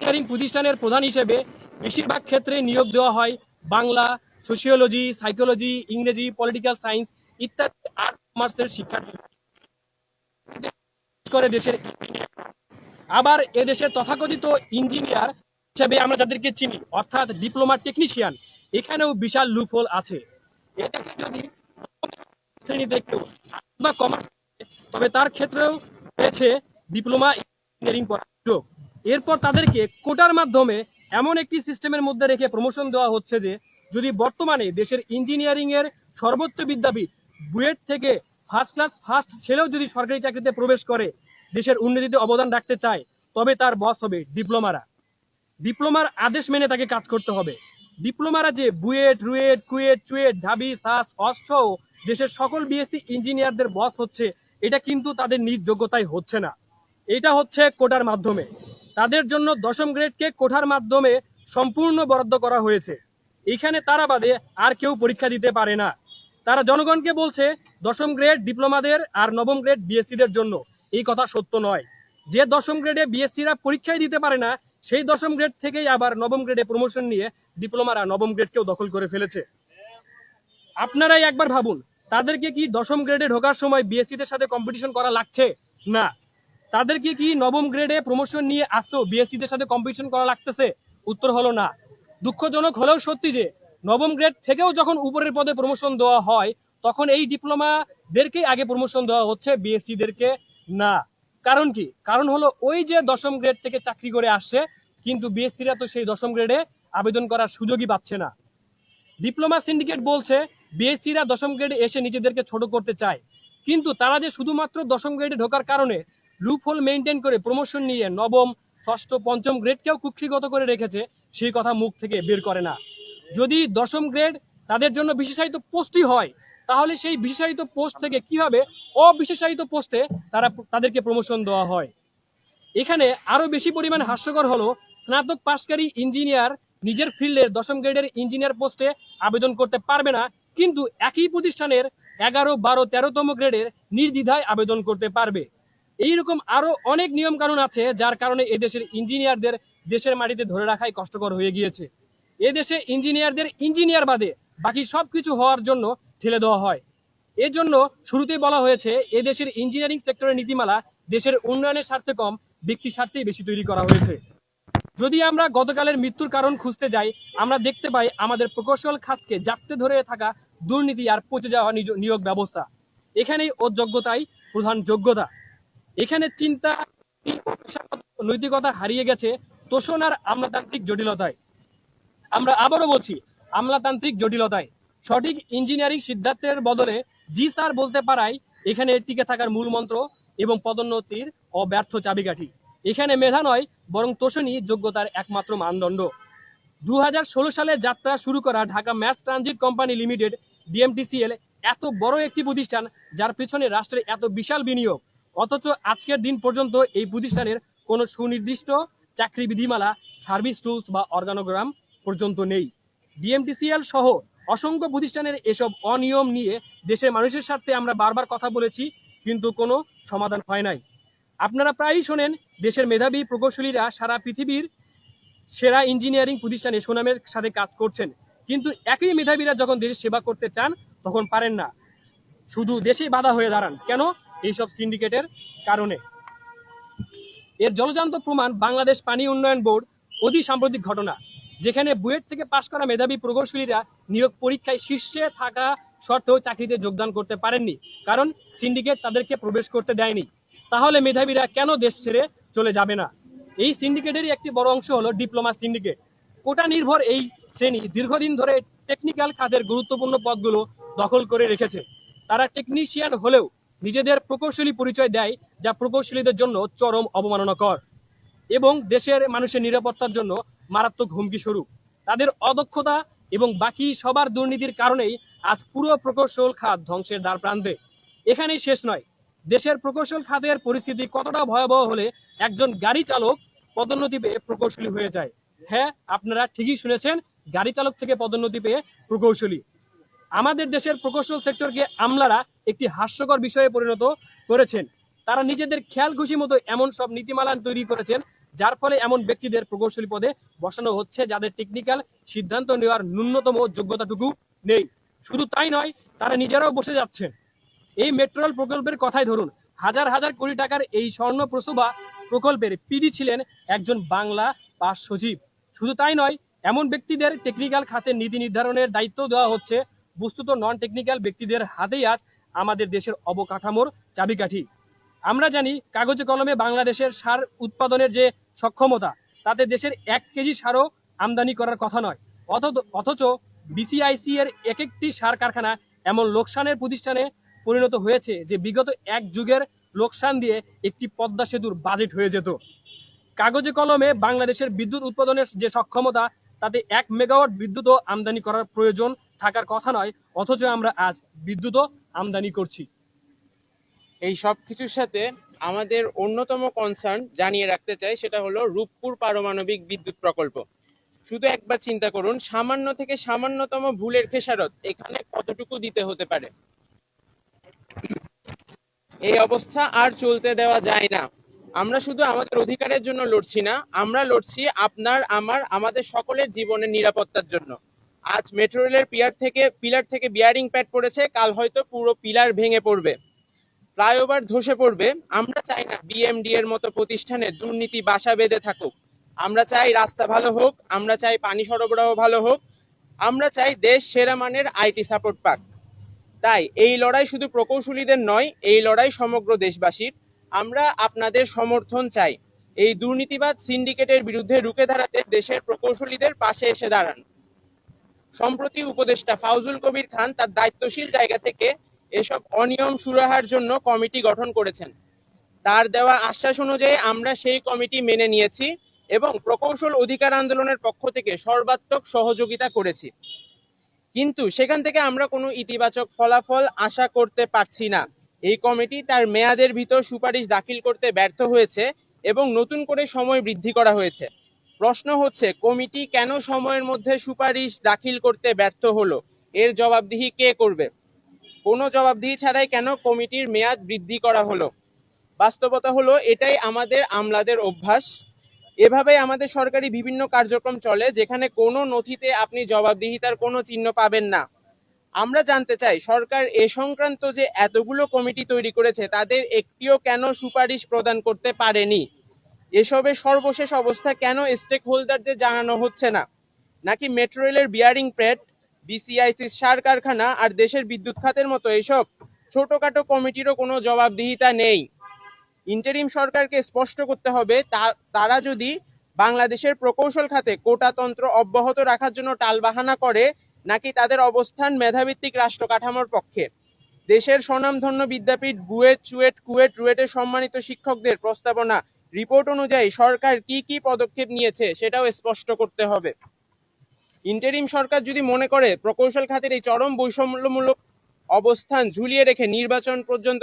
Engineering প্রতিষ্ঠানের প্রধান হিসেবে বেশিরভাগ ক্ষেত্রে নিয়োগ দেওয়া হয় বাংলা সোশিওলজি সাইকোলজি ইংরেজি পলিটিক্যাল সায়েন্স ইত্যাদি আর্ট কমার্সের শিক্ষার্থী করে দেশের আবার এদেশে তথাকথিত ইঞ্জিনিয়ার হিসেবে আমরা যাদেরকে চিনি, অর্থাৎ ডিপ্লোমা টেকনিশিয়ান এখানেও বিশাল লুফল আছে। এদেশে যদি শ্রেণীতে কেউ বা কমার্স তবে তার ক্ষেত্রেও রয়েছে ডিপ্লোমা ইঞ্জিনিয়ারিং সুযোগ এরপর তাদেরকে কোটার মাধ্যমে এমন একটি সিস্টেমের মধ্যে রেখে প্রমোশন দেওয়া হচ্ছে যে, যদি বর্তমানে দেশের ইঞ্জিনিয়ারিং এর সর্বোচ্চ বিদ্যাপীঠ বুয়েট থেকে ফার্স্ট ক্লাস ফার্স্ট ছেলেও যদি সরকারি চাকরিতে প্রবেশ করে, দেশের উন্নতিতে অবদান রাখতে চায়, তবে তার বস হবে ডিপ্লোমারা। ডিপ্লোমার আদেশ মেনে তাকে কাজ করতে হবে। ডিপ্লোমারা যে বুয়েট, রুয়েট, কুয়েট, চুয়েট, ঢাবি, সাস অস্ত্র দেশের সকল বিএসসি ইঞ্জিনিয়ারদের বস হচ্ছে, এটা কিন্তু তাদের নিজ যোগ্যতায় হচ্ছে না। এটা হচ্ছে কোটার মাধ্যমে। তাদের জন্য দশম গ্রেডকে কোঠার মাধ্যমে সম্পূর্ণ বরাদ্দ করা হয়েছে। এখানে তারা বাদে আর কেউ পরীক্ষা দিতে পারে না। তারা জনগণকে বলছে, দশম গ্রেড ডিপ্লোমাদের আর নবম গ্রেড বিএসসিদের জন্য। এই কথা সত্য নয়। যে দশম গ্রেডে বিএসসিরা পরীক্ষাই দিতে পারে না, সেই দশম গ্রেড থেকেই আবার নবম গ্রেডে প্রমোশন নিয়ে ডিপ্লোমারা নবম গ্রেডকেও দখল করে ফেলেছে। আপনারাই একবার ভাবুন, তাদেরকে কি দশম গ্রেডে ঢোকার সময় বিএসসিদের সাথে কম্পিটিশন করা লাগছে? না। তাদেরকে কি নবম গ্রেডে প্রমোশন নিয়ে আসতেও বিএসসিদের সাথে কম্পিটিশন করা লাগতেছে? উত্তর হলো না। দুঃখজনক হলেও সত্যি যে, নবম গ্রেড থেকেও যখন উপরের পদে প্রমোশন দেওয়া হয়, তখন এই ডিপ্লোমাদেরকেই আগে প্রমোশন দেওয়া হচ্ছে বিএসসিদেরকে না। কারণ কি? কারণ হলো ওই যে দশম গ্রেড থেকে চাকরি করে আসছে, কিন্তু বিএসসিরা তো সেই দশম গ্রেডে আবেদন করার সুযোগই পাচ্ছে না। ডিপ্লোমা সিন্ডিকেট বলছে বিএসসিরা দশম গ্রেডে এসে নিজেদেরকে ছোট করতে চায়। কিন্তু তারা যে শুধুমাত্র দশম গ্রেডে ঢোকার কারণে লুপহোল মেনটেন করে প্রমোশন নিয়ে নবম, ষষ্ঠ, পঞ্চম গ্রেডকেও কুক্ষিগত করে রেখেছে, সেই কথা মুখ থেকে বের করে না। যদি দশম গ্রেড তাদের জন্য বিশেষায়িত পোস্টই হয়, তাহলে সেই বিশেষায়িত পোস্ট থেকে কীভাবে অবিশেষায়িত পোস্টে তারা তাদেরকে প্রমোশন দেওয়া হয়? এখানে আরও বেশি পরিমাণ হাস্যকর হলো, স্নাতক পাশকারী ইঞ্জিনিয়ার নিজের ফিল্ডের দশম গ্রেডের ইঞ্জিনিয়ার পোস্টে আবেদন করতে পারবে না, কিন্তু একই প্রতিষ্ঠানের এগারো, বারো, তেরোতম গ্রেডের নির্দ্বিধায় আবেদন করতে পারবে। এইরকম আরও অনেক নিয়ম কানুন আছে, যার কারণে এদেশের ইঞ্জিনিয়ারদের দেশের মাটিতে ধরে রাখাই কষ্টকর হয়ে গিয়েছে। এদেশে ইঞ্জিনিয়ারদের ইঞ্জিনিয়ার বাদে বাকি সবকিছু হওয়ার জন্য ঠেলে দেওয়া হয়। এর জন্য শুরুতেই বলা হয়েছে, এদেশের ইঞ্জিনিয়ারিং সেক্টরের নীতিমালা দেশের উন্নয়নের স্বার্থে কম, ব্যক্তি স্বার্থেই বেশি তৈরি করা হয়েছে। যদি আমরা গতকালের মৃত্যুর কারণ খুঁজতে যাই, আমরা দেখতে পাই আমাদের প্রকৌশল খাতকে জাপতে ধরে থাকা দুর্নীতি আর পচে যাওয়া নিয়োগ ব্যবস্থা। এখানেই অযোগ্যতাই প্রধান যোগ্যতা। এখানে চিন্তা, নৈতিকতা হারিয়ে গেছে তোষণ আর আমলাতান্ত্রিক জটিলতায়। আমরা আবারও বলছি, আমলাতান্ত্রিক জটিলতায়। সঠিক ইঞ্জিনিয়ারিং সিদ্ধান্তের বদলে জি স্যার বলতে পারাই এখানে টিকে থাকার মূল মন্ত্র এবং পদোন্নতির অব্যর্থ চাবিকাঠি। এখানে মেধা নয়, বরং তোষণই যোগ্যতার একমাত্র মানদণ্ড। দু হাজার ষোলো সালে যাত্রা শুরু করা Dhaka mass transit company limited, DMTCL, এত বড় একটি প্রতিষ্ঠান যার পিছনে রাষ্ট্রের এত বিশাল বিনিয়োগ। অথচ আজকের দিন পর্যন্ত এই প্রতিষ্ঠানের কোনো সুনির্দিষ্ট চাকরি বিধিমালা সার্ভিস রুলস বা অর্গানোগ্রাম পর্যন্ত নেই। ডিএমটিসিএল সহ অসংখ্য প্রতিষ্ঠানের এসব অনিয়ম নিয়ে দেশের মানুষের স্বার্থে আমরা বারবার কথা বলেছি, কিন্তু কোনো সমাধান হয় নাই। আপনারা প্রায়ই শোনেন, দেশের মেধাবী প্রকৌশলীরা সারা পৃথিবীর সেরা ইঞ্জিনিয়ারিং প্রতিষ্ঠানে সুনামের সাথে কাজ করছেন। কিন্তু একই মেধাবীরা যখন দেশের সেবা করতে চান, তখন পারেন না। শুধু দেশেই বাধা হয়ে দাঁড়ান। কেন? এইসব সিন্ডিকেটের কারণে। এর জলজান্ত প্রমাণ বাংলাদেশ পানি উন্নয়ন বোর্ড অতি সাম্প্রতিক ঘটনা, যেখানে বুয়েট থেকে পাশ করা মেধাবী প্রকৌশলীরা নিয়োগ পরীক্ষায় শীর্ষে থাকা সত্ত্বেও চাকরিতে যোগদান করতে পারেননি, কারণ সিন্ডিকেট তাদেরকে প্রবেশ করতে দেয়নি। তাহলে মেধাবীরা কেন দেশ ছেড়ে চলে যাবে না? এই সিন্ডিকেটেরই একটি বড় অংশ হলো ডিপ্লোমা সিন্ডিকেট। কোটা নির্ভর এই শ্রেণি দীর্ঘদিন ধরে টেকনিক্যাল খাতের গুরুত্বপূর্ণ পদগুলো দখল করে রেখেছে। তারা টেকনিশিয়ান হলেও নিজেদের প্রকৌশলী পরিচয় দেয় যা প্রকৌশলীদের জন্য চরম অবমাননাকর এবং দেশের মানুষের নিরাপত্তার জন্য মারাত্মক হুমকি স্বরূপ। তাদের অদক্ষতা এবং বাকি সবার দুর্নীতির কারণেই আজ পুরো প্রকৌশল খাত ধ্বংসের দ্বার প্রান্তে। এখানেই শেষ নয়, দেশের প্রকৌশল খাতের পরিস্থিতি কতটা ভয়াবহ হলে একজন গাড়ি চালক পদোন্নতি পেয়ে প্রকৌশলী হয়ে যায়। হ্যাঁ আপনারা ঠিকই শুনেছেন, গাড়ি চালক থেকে পদোন্নতি পেয়ে প্রকৌশলী। আমাদের দেশের প্রকৌশল সেক্টরকে আমলারা একটি হাস্যকর বিষয়ে পরিণত করেছেন। তারা নিজেদের খেয়াল খুশি মতো এমন সব নীতিমালা তৈরি করেছেন, যার ফলে এমন ব্যক্তিদের প্রকৌশলী পদে বসানো হচ্ছে যাদের টেকনিক্যাল সিদ্ধান্ত নেওয়ার ন্যূনতম যোগ্যতাটুকু নেই। শুধু তাই নয়, তারা নিজেরাও বসে যাচ্ছেন। এই মেট্রো রেল প্রকল্পের কথাই ধরুন, হাজার হাজার কোটি টাকার এই স্বর্ণ প্রসবা প্রকল্পের পিডি ছিলেন একজন বাংলা পাস সচিব। শুধু তাই নয়, এমন ব্যক্তিদের টেকনিক্যাল খাতে নীতি নির্ধারণের দায়িত্ব দেওয়া হচ্ছে। বস্তুত নন টেকনিক্যাল ব্যক্তিদের হাতেই আজ আমাদের দেশের অবকাঠামোর চাবিকাঠি। আমরা জানি কাগজে কলমে বাংলাদেশের সার উৎপাদনের যে সক্ষমতা, তাতে দেশের এক কেজি সারও আমদানি করার কথা নয়। অথচ- বিসিআইসি এর এক একটি সার কারখানা এমন লোকসানের প্রতিষ্ঠানে পরিণত হয়েছে যে বিগত এক যুগের লোকসান দিয়ে একটি পদ্মা সেতুর বাজেট হয়ে যেত। কাগজে কলমে বাংলাদেশের বিদ্যুৎ উৎপাদনের যে সক্ষমতা, তাতে এক মেগাওয়াট বিদ্যুৎও আমদানি করার প্রয়োজন থাকার কথা নয়, অথচ আমরা আজ বিদ্যুৎও আমদানি করছি। এই সব কিছুর সাথে আমাদের অন্যতম কনসার্ন জানিয়ে রাখতে চাই সেটা হলো রূপপুর পারমাণবিক বিদ্যুৎ প্রকল্প। শুধু একবার চিন্তা করুন, সামান্য থেকে সামান্যতম ভুলের খেসারত এখানে কতটুকু দিতে হতে পারে? এই অবস্থা আর চলতে দেওয়া যায় না। আমরা শুধু আমাদের অধিকারের জন্য লড়ছি না, আমরা লড়ছি আপনার, আমার, আমাদের সকলের জীবনের নিরাপত্তার জন্য। আজ মেট্রো রেলের পিয়ার থেকে, পিলার থেকে বিয়ারিং প্যাড পড়েছে। কাল হয়তো পুরো পিলার ভেঙে পড়বে। ফ্লাইওভার ধসে পড়বে। আমরা চাই না বিএমডি এর মতো প্রতিষ্ঠানে দুর্নীতি বাসা বেঁধে থাকুক। আমরা চাই রাস্তা ভালো হোক, আমরা চাই পানি সরবরাহ ভালো হোক, আমরা চাই দেশ সেরা মানের আইটি সাপোর্ট পাক। তাই এই লড়াই শুধু প্রকৌশলীদের নয়, এই লড়াই সমগ্র দেশবাসীর। আমরা আপনাদের সমর্থন চাই। এই দুর্নীতিবাদ সিন্ডিকেটের বিরুদ্ধে রুখে দাঁড়াতে দেশের প্রকৌশলীদের পাশে এসে দাঁড়ান। সম্প্রতি উপদেষ্টা ফাউজুল কবির খান তার দায়িত্বশীল জায়গা থেকে এসব অনিয়ম সুরাহার জন্য কমিটি গঠন করেছেন। তার দেওয়া আশ্বাস অনুযায়ী আমরা সেই কমিটি মেনে নিয়েছি এবং প্রকৌশল অধিকার আন্দোলনের পক্ষ থেকে সর্বাত্মক সহযোগিতা করেছি। কিন্তু সেখান থেকে আমরা কোনো ইতিবাচক ফলাফল আশা করতে পারছি না। এই কমিটি তার মেয়াদের ভিতর সুপারিশ দাখিল করতে ব্যর্থ হয়েছে এবং নতুন করে সময় বৃদ্ধি করা হয়েছে। প্রশ্ন হচ্ছে, কমিটি কেন সময়ের মধ্যে সুপারিশ দাখিল করতে ব্যর্থ হলো? এর জবাবদিহি কে করবে? কোনো জবাবদিহি ছাড়াই কেন কমিটির মেয়াদ বৃদ্ধি করা হলো? বাস্তবতা হলো, এটাই আমাদের আমলাদের অভ্যাস। এভাবেই আমাদের সরকারি বিভিন্ন কার্যক্রম চলে, যেখানে কোনো নথিতে আপনি জবাবদিহিতার কোনো চিহ্ন পাবেন না। আমরা জানতে চাই, সরকার এ সংক্রান্ত যে এতগুলো কমিটি তৈরি করেছে, তাদের একটিও কেন সুপারিশ প্রদান করতে পারেনি? এসবের সর্বশেষ অবস্থা কেন স্টেক হোল্ডারদের জানানো হচ্ছে না? নাকি মেট্রো রেলের বিয়ারিং প্যাড বিসিআইসি সার কারখানা আর দেশের বিদ্যুৎ খাতের মতো এসব ছোটখাটো কমিটিরও কোনো জবাবদিহিতা নেই। ইন্টারিম সরকারকে স্পষ্ট করতে হবে তারা যদি বাংলাদেশের প্রকৌশল খাতে কোটাতন্ত্র অব্যাহত রাখার জন্য টালবাহানা করে, নাকি তাদের অবস্থান মেধাভিত্তিক রাষ্ট্র কাঠামোর পক্ষে? দেশের স্বনামধন্য বিদ্যাপীঠ বুয়েট চুয়েট কুয়েট রুয়েটের সম্মানিত শিক্ষকদের প্রস্তাবনা রিপোর্ট অনুযায়ী সরকার কি কি পদক্ষেপ নিয়েছে সেটাও স্পষ্ট করতে হবে। ইন্টারিম সরকার যদি মনে করে, প্রকৌশল খাতের এই চরম বৈষম্যমূলক অবস্থান ঝুলিয়ে রেখে নির্বাচন পর্যন্ত